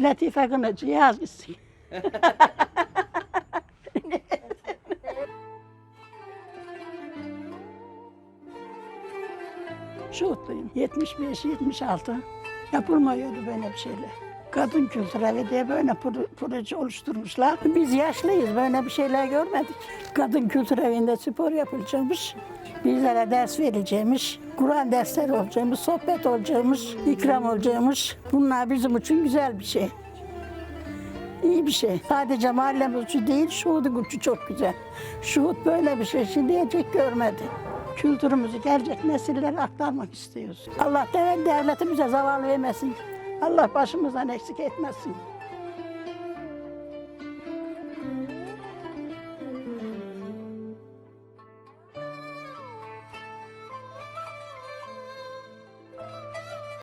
Latife Kınacı yaz gitsin. Şuhutluyum. 75-76 yapılmıyordu böyle bir şeyler. Kadın kültürü evi diye böyle pro- proje oluşturmuşlar. Biz yaşlıyız böyle bir şeyler görmedik. Kadın kültür evinde spor yapılacakmış. Bizlere ders verileceğimiş. Kur'an dersleri olacakmış, sohbet olacakmış, ikram olacakmış. Bunlar bizim için güzel bir şey. İyi bir şey. Sadece mahallemiz için değil, şuhudun için çok güzel. Şuhut böyle bir şey şimdiye dek görmedi. Kültürümüzü gelecek nesillere aktarmak istiyoruz. Allah devlet devletimize zaval vermesin. Allah başımızdan eksik etmesin.